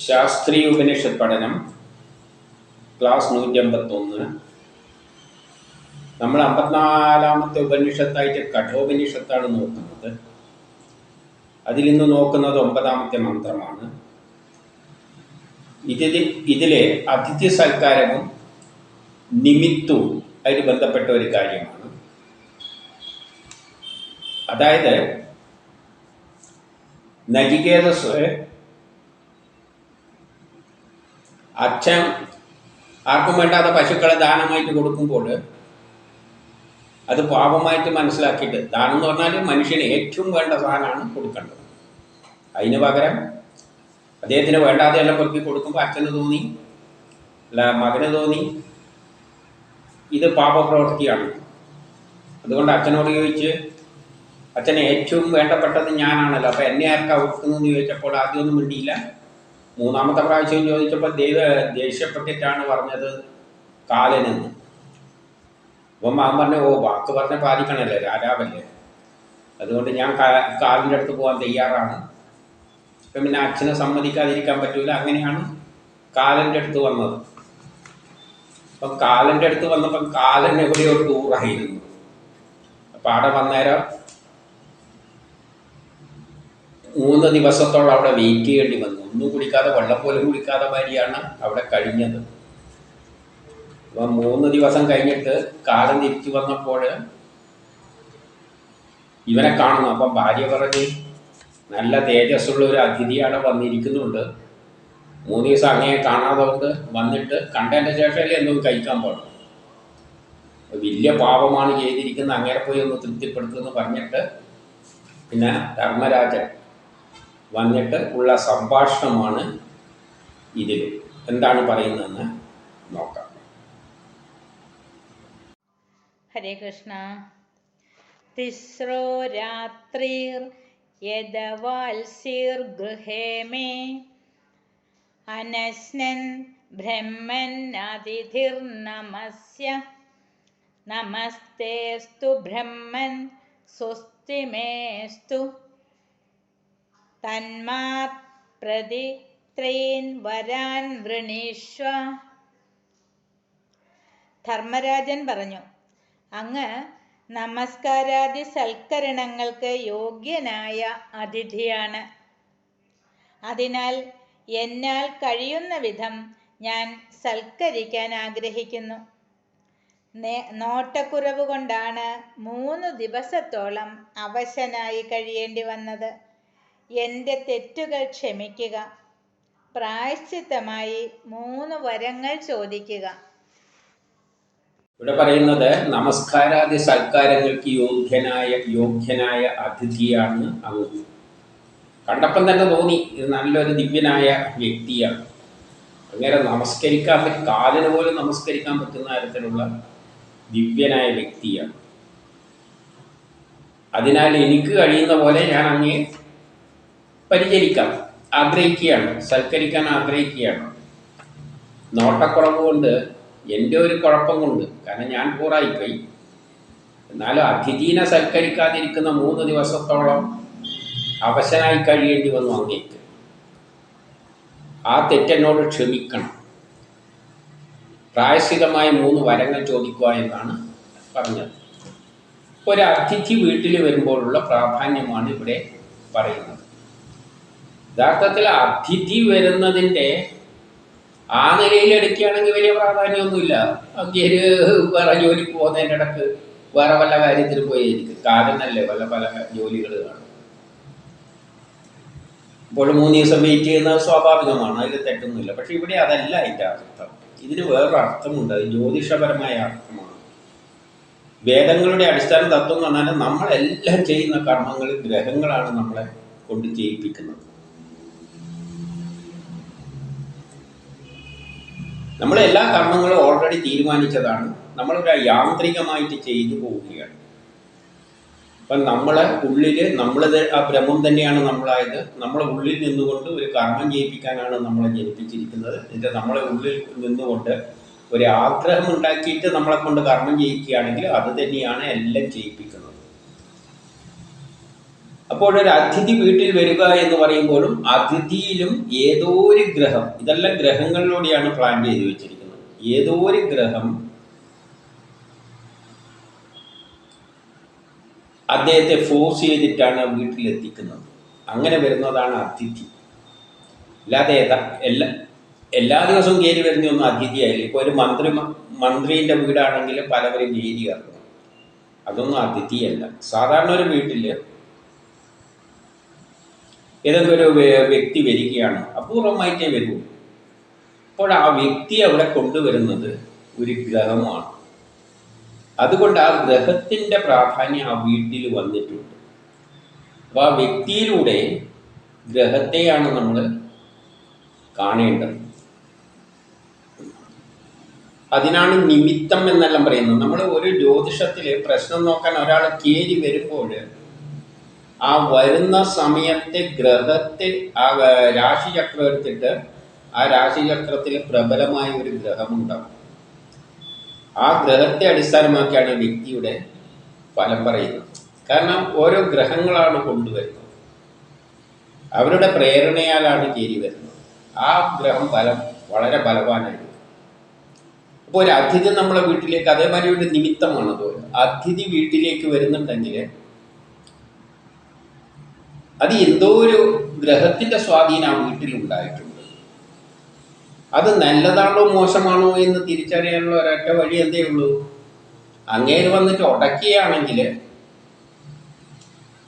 ശാസ്ത്രീയ ഉപനിഷത്ത് പഠനം ക്ലാസ് നൂറ്റി അമ്പത്തൊന്ന് നമ്മൾ അമ്പത്തിനാലാമത്തെ ഉപനിഷത്തായിട്ട് കഠോപനിഷത്താണ് നോക്കുന്നത്. അതിൽ ഇന്ന് നോക്കുന്നത് ഒമ്പതാമത്തെ മന്ത്രമാണ്. ഇതിൽ ഇതിലെ അതിഥി സൽക്കാരവും നിമിത്തവും അതിന് ബന്ധപ്പെട്ട ഒരു കാര്യമാണ്. അതായത് നചികേതസ് അച്ഛൻ ആർക്കും വേണ്ടാത്ത പശുക്കളെ ദാനമായിട്ട് കൊടുക്കുമ്പോൾ അത് പാപമായിട്ട് മനസ്സിലാക്കിയിട്ട് ദാനം എന്ന് പറഞ്ഞാൽ മനുഷ്യന് ഏറ്റവും വേണ്ട സാധനമാണ് കൊടുക്കേണ്ടത്. അതിന് പകരം അദ്ദേഹത്തിന് വേണ്ടാതെ എല്ലാം പെറുക്കി കൊടുക്കുമ്പോൾ അച്ഛന് തോന്നി അല്ല മകന് തോന്നി ഇത് പാപപ്രവൃത്തിയാണ്. അതുകൊണ്ട് അച്ഛനോട് ചോദിച്ച് അച്ഛന് ഏറ്റവും വേണ്ടപ്പെട്ടത് ഞാനാണല്ലോ അപ്പം എന്നെ ആർക്കാ കൊടുക്കുന്നതെന്ന് ചോദിച്ചപ്പോൾ ആദ്യമൊന്നും മിണ്ടിയില്ല. മൂന്നാമത്തെ പ്രാവശ്യം ചോദിച്ചപ്പോൾ ദൈവ ദേഷ്യപ്പെട്ടിട്ടാണ് പറഞ്ഞത് കാലനെന്ന് അപ്പം മാം പറഞ്ഞു ഓ വാക്ക് പറഞ്ഞ പാലിക്കണല്ലേ രാജാവല്ലേ. അതുകൊണ്ട് ഞാൻ കാലിന്റെ അടുത്ത് പോകാൻ തയ്യാറാണ്. ഇപ്പം പിന്നെ അച്ഛനെ സമ്മതിക്കാതിരിക്കാൻ പറ്റൂല. അങ്ങനെയാണ് കാലന്റെ അടുത്ത് വന്നത്. അപ്പം കാലന്റെ അടുത്ത് വന്നപ്പം കാലൻ എവിടെയോ ടൂറായിരുന്നു അപ്പം അവിടെ വന്നേരം മൂന്ന് ദിവസത്തോളം അവിടെ വെയിറ്റ് ചെയ്യേണ്ടി വന്നു. ഒന്നും കുടിക്കാതെ വെള്ളം പോലും കുടിക്കാതെ മാതിരിയാണ് അവിടെ കഴിഞ്ഞത്. അപ്പം മൂന്ന് ദിവസം കഴിഞ്ഞിട്ട് കാലം തിരിച്ചു വന്നപ്പോൾ ഇവനെ കാണുന്നു. അപ്പം ഭാര്യ പറഞ്ഞ് നല്ല തേജസ്സുള്ള ഒരു അതിഥിയാണ് വന്നിരിക്കുന്നുണ്ട്. മൂന്ന് ദിവസം അങ്ങനെ കാണാതെ കൊണ്ട് വന്നിട്ട് കണ്ടതിന്റെ ശേഷമല്ലേ എന്തോ കഴിക്കാൻ പാടും വലിയ പാപമാണ് ചെയ്തിരിക്കുന്നത്. അങ്ങനെ പോയി ഒന്ന് തൃപ്തിപ്പെടുത്തുമെന്ന് പറഞ്ഞിട്ട് പിന്നെ ധർമ്മരാജൻ വന്നിട്ട് ഉള്ള സംഭാഷണമാണ് ഇതിൽ എന്താണ് പറയുന്നതെന്ന് നോക്കാം. ഹരേ കൃഷ്ണ. തിസ്രോ രാത്രിർ യദവാൽസിർ ഗൃഹേ മേ. അനശ്നൻ നമസ്തേസ്തു ബ്രഹ്മൻ സ്വസ്തി മേസ്തു തന്മാത് പ്രതി ത്രേൻ വരാൻ വൃണീഷ്വ. ധർമ്മരാജൻ പറഞ്ഞു അങ്ങ് നമസ്കാരാദി സൽക്കരണങ്ങൾക്ക് യോഗ്യനായ അതിഥിയാണ്. അതിനാൽ എന്നാൽ കഴിയുന്ന വിധം ഞാൻ സൽക്കരിക്കാൻ ആഗ്രഹിക്കുന്നു. നോട്ടക്കുറവ് കൊണ്ടാണ് മൂന്ന് ദിവസത്തോളം അവശനായി കഴിയേണ്ടി വന്നത്. എന്റെ തെറ്റുകൾ ക്ഷമിക്കുക. പ്രായശ്ചിത്തമായി മൂന്ന് വരങ്ങൾ ചോദിക്കുക. ഇവിടെ പറയുന്നത് നമസ്കാരാദി സൽക്കാരങ്ങൾക്ക് യോഗ്യനായ യോഗ്യനായ അതിഥിയാണ് അങ്ങ് കണ്ടപ്പം തന്നെ തോന്നി ഇത് നല്ലൊരു ദിവ്യനായ വ്യക്തിയാണ്. അങ്ങനെ നമസ്കരിക്കാൻ പറ്റും കാലിന് പോലും നമസ്കരിക്കാൻ പറ്റുന്ന തരത്തിലുള്ള ദിവ്യനായ വ്യക്തിയാണ്. അതിനാൽ എനിക്ക് കഴിയുന്ന പോലെ ഞാൻ അങ്ങേ പരിചരിക്കാം. ആഗ്രഹിക്കുകയാണ്. സൽക്കരിക്കാൻ ആഗ്രഹിക്കുകയാണ്. നോട്ടക്കുറവ് കൊണ്ട് എന്റെ ഒരു കുഴപ്പം കൊണ്ട് കാരണം ഞാൻ കൂറായിപ്പോയി എന്നാലും അതിഥീനെ സൽക്കരിക്കാതിരിക്കുന്ന മൂന്ന് ദിവസത്തോളം അവശനായി കഴിയേണ്ടി വന്നു അങ്ങേക്ക്. ആ തെറ്റെന്നോട് ക്ഷമിക്കണം. പ്രായശികമായ മൂന്ന് വരങ്ങൾ ചോദിക്കുക എന്നാണ് പറഞ്ഞത്. ഒരു അതിഥി വീട്ടിൽ വരുമ്പോഴുള്ള പ്രാധാന്യമാണ് ഇവിടെ പറയുന്നത്. യഥാർത്ഥത്തിൽ അതിഥി വരുന്നതിന്റെ ആ നിലയിൽ എടുക്കുകയാണെങ്കിൽ വലിയ പ്രാധാന്യമൊന്നുമില്ല. അങ്ങേര് വേറെ ജോലിക്ക് പോകുന്നതിന്റെ ഇടയ്ക്ക് വേറെ വല്ല കാര്യത്തിനും പോയിരിക്കും കാരണമല്ലേ വല്ല പല ജോലികൾ കാണും. ഇപ്പോൾ മൂന്ന് ദിവസം വെയിറ്റ് ചെയ്യുന്നത് സ്വാഭാവികമാണ്. അതിൽ തെറ്റൊന്നുമില്ല. പക്ഷെ ഇവിടെ അതല്ല അതിന്റെ അർത്ഥം. ഇതിന് വേറൊരു അർത്ഥമുണ്ട്. അത് ജ്യോതിഷപരമായ അർത്ഥമാണ്. വേദങ്ങളുടെ അടിസ്ഥാന തത്വം എന്ന് പറഞ്ഞാൽ നമ്മളെല്ലാം ചെയ്യുന്ന കർമ്മങ്ങൾ ഗ്രഹങ്ങളാണ് നമ്മളെ കൊണ്ട് ചെയ്യിപ്പിക്കുന്നത്. നമ്മൾ എല്ലാ കർമ്മങ്ങളും ഓൾറെഡി തീരുമാനിച്ചതാണ്. നമ്മൾ യാന്ത്രികമായിട്ട് ചെയ്തു പോവുകയാണ്. അപ്പം നമ്മളെ ഉള്ളിൽ നമ്മൾ ആ ബ്രഹ്മം തന്നെയാണ് നമ്മളായത്. നമ്മളെ ഉള്ളിൽ നിന്നുകൊണ്ട് ഒരു കർമ്മം ചെയ്യിപ്പിക്കാനാണ് നമ്മളെ ജനിപ്പിച്ചിരിക്കുന്നത്. എന്നിട്ട് നമ്മളെ ഉള്ളിൽ നിന്നുകൊണ്ട് ഒരു ആഗ്രഹം ഉണ്ടാക്കിയിട്ട് നമ്മളെ കൊണ്ട് കർമ്മം ചെയ്യിക്കുകയാണെങ്കിൽ അത് തന്നെയാണ് എല്ലാം ചെയ്യിപ്പിക്കുന്നത്. അപ്പം ഒരു അതിഥി വീട്ടിൽ വരിക എന്ന് പറയുമ്പോഴും അതിഥിയിലും ഏതോ ഒരു ഗ്രഹം ഇതെല്ലാം ഗ്രഹങ്ങളിലൂടെയാണ് പ്ലാൻ ചെയ്ത് വെച്ചിരിക്കുന്നത്. ഏതോ ഒരു ഗ്രഹം അദ്ദേഹത്തെ ഫോഴ്സ് ചെയ്തിട്ടാണ് വീട്ടിലെത്തിക്കുന്നത്. അങ്ങനെ വരുന്നതാണ് അതിഥി. അല്ലാതെ എല്ലാ എല്ലാ ദിവസവും കയറി വരുന്ന ഒന്നും അതിഥിയായില്ല ഇപ്പോൾ ഒരു മന്ത്രി മന്ത്രിന്റെ വീടാണെങ്കിൽ പലവരും കയറി ഇറങ്ങും അതൊന്നും അതിഥിയല്ല സാധാരണ ഒരു വീട്ടിൽ ഏതെങ്കിലും ഒരു വ്യക്തി വരികയാണ് അപൂർവമായിട്ടേ വരൂ. അപ്പോൾ ആ വ്യക്തി അവിടെ കൊണ്ടുവരുന്നത് ഒരു ഗ്രഹമാണ്. അതുകൊണ്ട് ആ ഗ്രഹത്തിന്റെ പ്രാധാന്യം ആ വീട്ടിൽ വന്നിട്ടുണ്ട്. അപ്പോൾ ആ വ്യക്തിയിലൂടെ ഗ്രഹത്തെയാണ് നമ്മൾ കാണേണ്ടത്. അതിനാണ് നിമിത്തം എന്നെല്ലാം പറയുന്നത്. നമ്മൾ ഒരു ജ്യോതിഷത്തിൽ പ്രശ്നം നോക്കാൻ ഒരാൾ കയറി വരുമ്പോൾ ആ വരുന്ന സമയത്തെ ഗ്രഹത്തെ ആ രാശി രാശിചക്രം എടുത്തിട്ട് ആ രാശിചക്രത്തിൽ പ്രബലമായ ഒരു ഗ്രഹമുണ്ടാവും. ആ ഗ്രഹത്തെ അടിസ്ഥാനമാക്കിയാണ് വ്യക്തിയുടെ ഫലം പറയുന്നത്. കാരണം ഓരോ ഗ്രഹങ്ങളാണ് കൊണ്ടുവരുന്നത്. അവരുടെ പ്രേരണയാലാണ് ചേരി വരുന്നത്. ആ ഗ്രഹം ഫലം വളരെ ബലവാനായിരിക്കും. അപ്പോൾ ഒരു അതിഥി നമ്മളെ വീട്ടിലേക്ക് അതേമാതിരി ഒരു നിമിത്തമാണ് അത് അതിഥി വീട്ടിലേക്ക് വരുന്നുണ്ടെങ്കിൽ അത് എന്തോ ഒരു ഗ്രഹത്തിന്റെ സ്വാധീനം ആ വീട്ടിൽ ഉണ്ടായിട്ടുണ്ട് അത് നല്ലതാണോ മോശമാണോ എന്ന് തിരിച്ചറിയാനുള്ള ഒരൊറ്റ വഴി എന്തേ ഉള്ളൂ? അങ്ങേര് വന്നിട്ട് ഉടക്കുകയാണെങ്കിൽ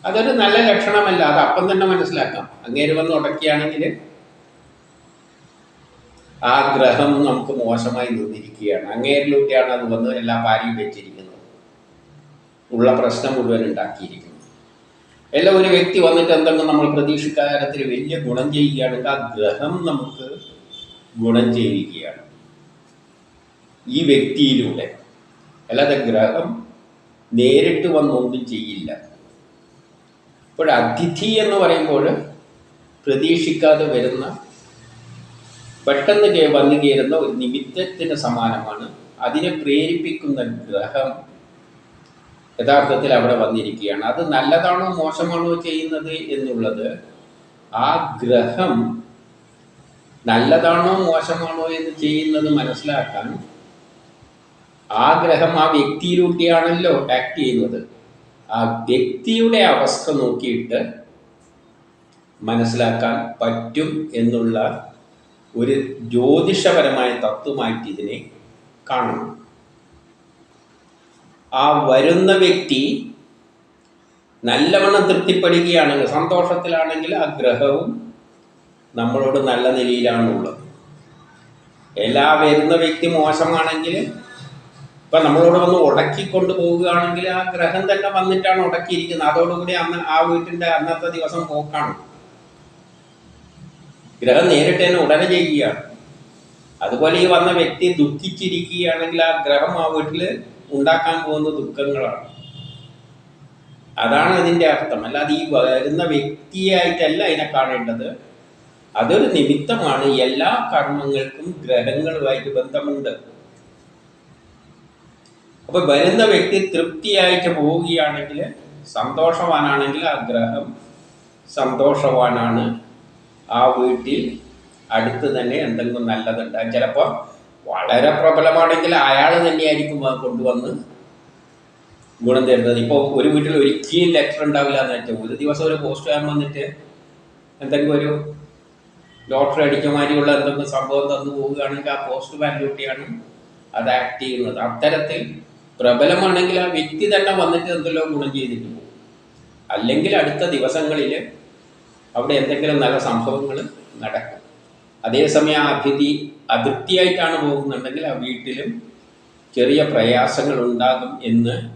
അതൊരു നല്ല ലക്ഷണമല്ല അത് അപ്പം തന്നെ മനസ്സിലാക്കാം. അങ്ങേര് വന്ന് ഉടക്കുകയാണെങ്കിൽ ആ ഗ്രഹം നമുക്ക് മോശമായി നിന്നിരിക്കുകയാണ്. അങ്ങേരിലൂടെയാണ് അത് വന്ന് എല്ലാ പാരിയും വെച്ചിരിക്കുന്നത് ഉള്ള പ്രശ്നം മുഴുവൻ ഉണ്ടാക്കിയിരിക്കുന്നത്. എല്ലാം ഒരു വ്യക്തി വന്നിട്ട് എന്തെങ്കിലും നമ്മൾ പ്രതീക്ഷിക്കാരത്തിൽ വലിയ ഗുണം ചെയ്യുകയാണെങ്കിൽ ആ ഗ്രഹം നമുക്ക് ഗുണം ചെയ്യുകയാണ്. ഈ വ്യക്തിയിലൂടെ. അല്ലാതെ ഗ്രഹം നേരിട്ട് വന്നൊന്നും ചെയ്യില്ല. ഇപ്പോൾ അതിഥി എന്ന് പറയുമ്പോൾ പ്രതീക്ഷിക്കാതെ വരുന്ന പെട്ടെന്ന് വന്നു കയറുന്ന ഒരു നിമിത്തത്തിന് സമാനമാണ്. അതിനെ പ്രേരിപ്പിക്കുന്ന ഗ്രഹം യഥാർത്ഥത്തിൽ അവിടെ വന്നിരിക്കുകയാണ്. അത് നല്ലതാണോ മോശമാണോ ചെയ്യുന്നത് എന്നുള്ളത് ആ ഗ്രഹം നല്ലതാണോ മോശമാണോ എന്ന് ചെയ്യുന്നത് മനസ്സിലാക്കാൻ ആ ഗ്രഹം ആ വ്യക്തിയിലൂട്ടിയാണല്ലോ ആക്ട് ചെയ്യുന്നത്. ആ വ്യക്തിയുടെ അവസ്ഥ നോക്കിയിട്ട് മനസ്സിലാക്കാൻ പറ്റും എന്നുള്ള ഒരു ജ്യോതിഷപരമായ തത്വമായിട്ട് ഇതിനെ കാണണം ആ വരുന്ന വ്യക്തി നല്ലവണ്ണം തൃപ്തിപ്പെടുകയാണെങ്കിൽ സന്തോഷത്തിലാണെങ്കിൽ ആ ഗ്രഹവും നമ്മളോട് നല്ല നിലയിലാണുള്ളത്. എല്ലാ വരുന്ന വ്യക്തി മോശമാണെങ്കിൽ ഇപ്പം നമ്മളോട് വന്ന് ഉടക്കിക്കൊണ്ട് പോവുകയാണെങ്കിൽ ആ ഗ്രഹം തന്നെ വന്നിട്ടാണ് ഉടക്കിയിരിക്കുന്നത്. അതോടുകൂടി അന്ന് ആ വീട്ടിന്റെ അന്നത്തെ ദിവസം പോക്കാണ്. ഗ്രഹം നേരിട്ട് തന്നെ ഉടനെ ചെയ്യുകയാണ്. അതുപോലെ ഈ വന്ന വ്യക്തി ദുഃഖിച്ചിരിക്കുകയാണെങ്കിൽ ആ ഗ്രഹം ആ വീട്ടിൽ ഉണ്ടാക്കാൻ പോകുന്ന ദുഃഖങ്ങളാണ്. അതാണ് അതിന്റെ അർത്ഥം. അല്ലാതെ ഈ വരുന്ന വ്യക്തിയായിട്ടല്ല അതിനെ കാണേണ്ടത്. അതൊരു നിമിത്തമാണ് എല്ലാ കർമ്മങ്ങൾക്കും ഗ്രഹങ്ങളുമായിട്ട് ബന്ധമുണ്ട്. അപ്പൊ വരുന്ന വ്യക്തി തൃപ്തിയായിട്ട് പോവുകയാണെങ്കിൽ സന്തോഷവാനാണെങ്കിൽ ആ ഗ്രഹം സന്തോഷവാനാണ്. ആ വീട്ടിൽ അടുത്ത് തന്നെ എന്തെങ്കിലും നല്ലതുണ്ടാകും ചിലപ്പോൾ വളരെ പ്രബലമാണെങ്കിൽ അയാൾ തന്നെയായിരിക്കും കൊണ്ടുവന്ന് ഗുണം തരുന്നത്. ഇപ്പോൾ ഒരു വീട്ടിൽ ഒരിക്കലും ലെറ്റർ ഉണ്ടാവില്ല എന്ന് വെച്ചാൽ ഒരു ദിവസം ഒരു പോസ്റ്റ് പോസ്റ്റ്മാൻ വന്നിട്ട് എന്തെങ്കിലും ഒരു ലോട്ടറി അടിച്ച മാതിരിയുള്ള എന്തെങ്കിലും സംഭവം തന്നു പോവുകയാണെങ്കിൽ ആ പോസ്റ്റ് പോസ്റ്റ്മാൻ ഡ്യൂട്ടിയാണ് അത് ആക്ട് ചെയ്യുന്നത്. അത്തരത്തിൽ പ്രബലമാണെങ്കിൽ ആ വ്യക്തി തന്നെ വന്നിട്ട് എന്തെല്ലോ ഗുണം ചെയ്തിട്ട് പോകും. അല്ലെങ്കിൽ അടുത്ത ദിവസങ്ങളിൽ അവിടെ എന്തെങ്കിലും നല്ല സംഭവങ്ങൾ നടക്കും. അതേസമയം ആ അതിഥി അതൃപ്തിയായിട്ടാണ് പോകുന്നുണ്ടെങ്കിൽ ആ വീട്ടിലും ചെറിയ പ്രയാസങ്ങൾ ഉണ്ടാകും എന്ന്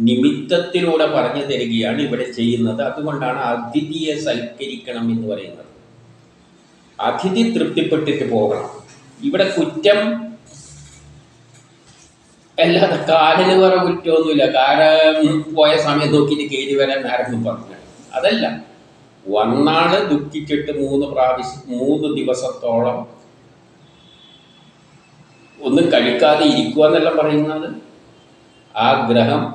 നിമിത്തത്തിലൂടെ പറഞ്ഞു തരികയാണ് ഇവിടെ ചെയ്യുന്നത്. അതുകൊണ്ടാണ് അതിഥിയെ സൽക്കരിക്കണം എന്ന് പറയുന്നത്. അതിഥി തൃപ്തിപ്പെട്ടിട്ട് പോകണം. ഇവിടെ കുറ്റം അല്ലാതെ കാലിന് വേറെ കുറ്റമൊന്നുമില്ല. കാലം പോയ സമയം നോക്കിയിട്ട് കയറി വരാൻ ആരെങ്കിലും പറഞ്ഞു അതല്ല. വന്നാൾ ദുഃഖിച്ചിട്ട് മൂന്ന് പ്രാവശ്യം മൂന്ന് ദിവസത്തോളം ഒന്നും കഴിക്കാതെ ഇരിക്കുക എന്നെല്ലാം പറയുന്നത്. ആ ഗ്രഹം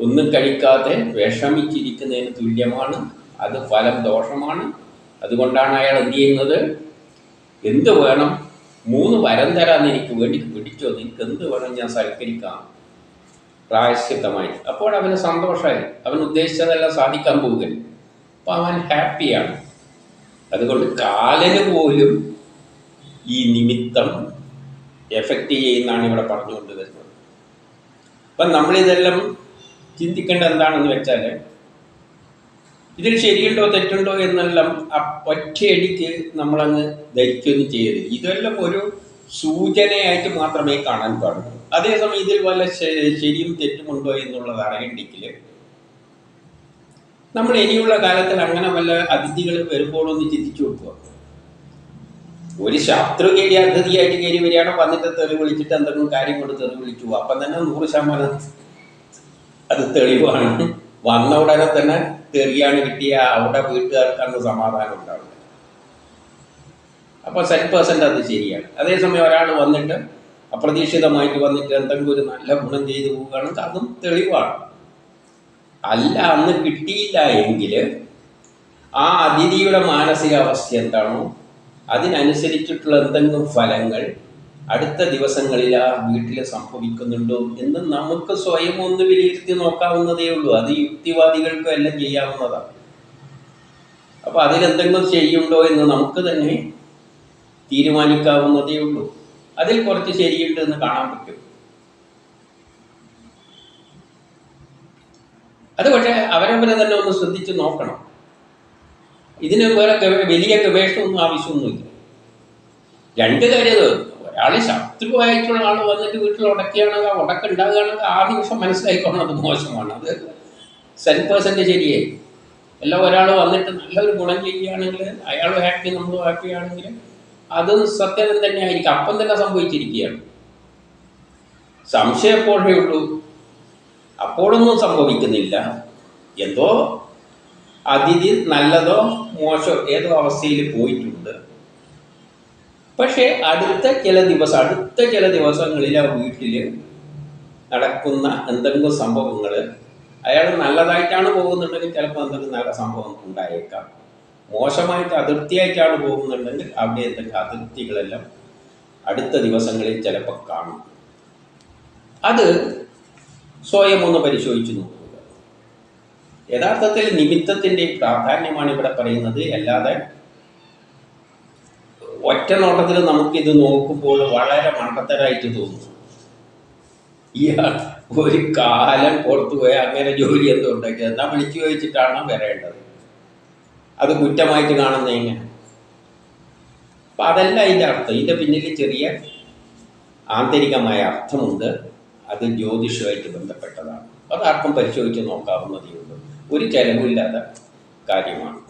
ഒന്നും കഴിക്കാതെ വിഷമിച്ചിരിക്കുന്നതിന് തുല്യമാണ്. അത് ഫലം ദോഷമാണ്. അതുകൊണ്ടാണ് അയാൾ എന്ത് ചെയ്യുന്നത്? എന്ത് വേണം? മൂന്ന് വരം തരാൻ എനിക്ക് വേണ്ടി പിടിച്ചോ? നിനക്ക് എന്ത് വേണം? ഞാൻ സൽക്കരിക്കാം. പ്രായശ്ചിത്തമായി അപ്പോൾ അവന് സന്തോഷമായി. അവൻ ഉദ്ദേശിച്ചതെല്ലാം സാധിക്കാൻ പോവുകയാണ് അപ്പം അവൻ ഹാപ്പിയാണ്. അതുകൊണ്ട് കാലന് പോലും ഈ നിമിത്തം എഫക്റ്റ് ചെയ്യുന്നതാണ് ഇവിടെ പറഞ്ഞുകൊണ്ട് വരുന്നത്. അപ്പം നമ്മളിതെല്ലാം ചിന്തിക്കേണ്ട എന്താണെന്ന് വെച്ചാൽ ഇതിൽ ശരിയുണ്ടോ തെറ്റുണ്ടോ എന്നെല്ലാം ഒറ്റയടിക്ക് നമ്മളങ്ങ് ധരിക്കുകയൊന്നും ചെയ്യരുത്. ഇതെല്ലാം ഒരു സൂചനയായിട്ട് മാത്രമേ കാണാൻ പാടുള്ളൂ. അതേസമയം ഇതിൽ വല്ല ശരിയും തെറ്റുമുണ്ടോ എന്നുള്ളത് അറിയണ്ടെങ്കിൽ നമ്മൾ ഇനിയുള്ള കാലത്തിൽ അങ്ങനെ വല്ല അതിഥികൾ വരുമ്പോഴൊന്ന് ചിന്തിച്ചു നോക്കുക. ഒരു ശത്രു കയറി അതിഥിയായിട്ട് കയറി വരികയാണ് വന്നിട്ട് തെറി വിളിച്ചിട്ട് എന്തെങ്കിലും കാര്യം കൊണ്ട് തെറി വിളിച്ചു. അപ്പൊ തന്നെ നൂറ് ശതമാനം അത് തെളിവാണ്. വന്ന ഉടനെ തന്നെ തെറിയാണ് കിട്ടിയ അവിടെ വീട്ടുകാർക്കാണ് സമാധാനം ഉണ്ടാവുന്നത്. അപ്പൊ സെറ്റ് പേഴ്സന്റ് അത് ശരിയാണ്. അതേസമയം ഒരാൾ വന്നിട്ട് അപ്രതീക്ഷിതമായിട്ട് വന്നിട്ട് എന്തെങ്കിലും ഒരു നല്ല ഗുണം ചെയ്തു പോവുകയാണെങ്കിൽ അതും തെളിവാണ്. അല്ല അന്ന് കിട്ടിയില്ല എങ്കിൽ ആ അതിഥിയുടെ മാനസികാവസ്ഥ എന്താണോ അതിനനുസരിച്ചിട്ടുള്ള എന്തെങ്കിലും ഫലങ്ങൾ അടുത്ത ദിവസങ്ങളിൽ ആ വീട്ടിൽ സംഭവിക്കുന്നുണ്ടോ എന്ന് നമുക്ക് സ്വയം ഒന്ന് വിലയിരുത്തി നോക്കാവുന്നതേ ഉള്ളൂ. അത് യുക്തിവാദികൾക്കും എല്ലാം ചെയ്യാവുന്നതാണ്. അപ്പോൾ അതിലെന്തെങ്കിലും ചെയ്യുണ്ടോ എന്ന് നമുക്ക് തന്നെ തീരുമാനിക്കാവുന്നതേ ഉള്ളൂ. അതിൽ കുറച്ച് ശരിയുണ്ട് എന്ന് കാണാൻ പറ്റും. അത് പക്ഷേ അവരവരെ തന്നെ ഒന്ന് ശ്രദ്ധിച്ച് നോക്കണം. ഇതിന് വേറെ വലിയ ഗവേഷണമൊന്നും ആവശ്യമൊന്നുമില്ല രണ്ട് കാര്യം ഒരാൾ ശത്രുവായിട്ടുള്ള ആൾ വന്നിട്ട് വീട്ടിൽ ഉടക്കുകയാണെങ്കിൽ ഉടക്കം ഉണ്ടാകുകയാണെങ്കിൽ ആ നിമിഷം മനസ്സിലായിക്കോണം അത് മോശമാണ്. അത് സെൻ പേഴ്സന്റെ ശരിയേ. എല്ലാം ഒരാൾ വന്നിട്ട് നല്ലൊരു ഗുണം ചെയ്യുകയാണെങ്കിൽ അയാൾ ഹാപ്പി നമ്മൾ ഹാപ്പി ആണെങ്കിൽ അത് സത്യം തന്നെ ആയിരിക്കും അപ്പം തന്നെ സംഭവിച്ചിരിക്കുകയാണ്. സംശയം എപ്പോഴേ ഉള്ളൂ അപ്പോഴൊന്നും സംഭവിക്കുന്നില്ല. എന്തോ അതിഥി നല്ലതോ മോശമോ ഏതോ അവസ്ഥയിൽ പോയിട്ടുണ്ട്. പക്ഷേ അടുത്ത ചില ദിവസം അടുത്ത ചില ദിവസങ്ങളിൽ ആ വീട്ടിൽ നടക്കുന്ന എന്തെങ്കിലും സംഭവങ്ങൾ അയാൾ നല്ലതായിട്ടാണ് പോകുന്നുണ്ടെങ്കിൽ ചിലപ്പോൾ എന്തെങ്കിലും നല്ല സംഭവം ഉണ്ടായേക്കാം. മോശമായിട്ട് അതിർത്തിയായിട്ടാണ് പോകുന്നുണ്ടെങ്കിൽ അവിടെ എന്തെങ്കിലും അതിർത്തികളെല്ലാം അടുത്ത ദിവസങ്ങളിൽ ചിലപ്പോൾ കാണും. അത് സ്വയം ഒന്ന് പരിശോധിച്ചു നോക്കുക. യഥാർത്ഥത്തിൽ നിമിത്തത്തിന്റെ പ്രാധാന്യമാണ് ഇവിടെ പറയുന്നത്. അല്ലാതെ ഒറ്റ നോട്ടത്തിൽ നമുക്കിത് നോക്കുമ്പോൾ വളരെ മണ്ടത്തരായിട്ട് തോന്നുന്നു ഇയാൾ ഒരു കാലം പുറത്തു പോയി അങ്ങനെ ജോലി എന്തോ ഉണ്ടാക്കി. എന്നാൽ വിളിച്ചു ചോദിച്ചിട്ടാണ് വരേണ്ടത്? അത് കുറ്റമായിട്ട് കാണുന്ന എങ്ങനെ? അപ്പം അതല്ല ഇതിന്റെ അർത്ഥം. ഇതിന്റെ പിന്നിൽ ചെറിയ ആന്തരികമായ അർത്ഥമുണ്ട്. അത് ജ്യോതിഷമായിട്ട് ബന്ധപ്പെട്ടതാണ്. അതാർക്കും പരിശോധിച്ച് നോക്കാവുന്നതേ ഉള്ളൂ. ഒരു ചെലവില്ലാത്ത കാര്യമാണ്.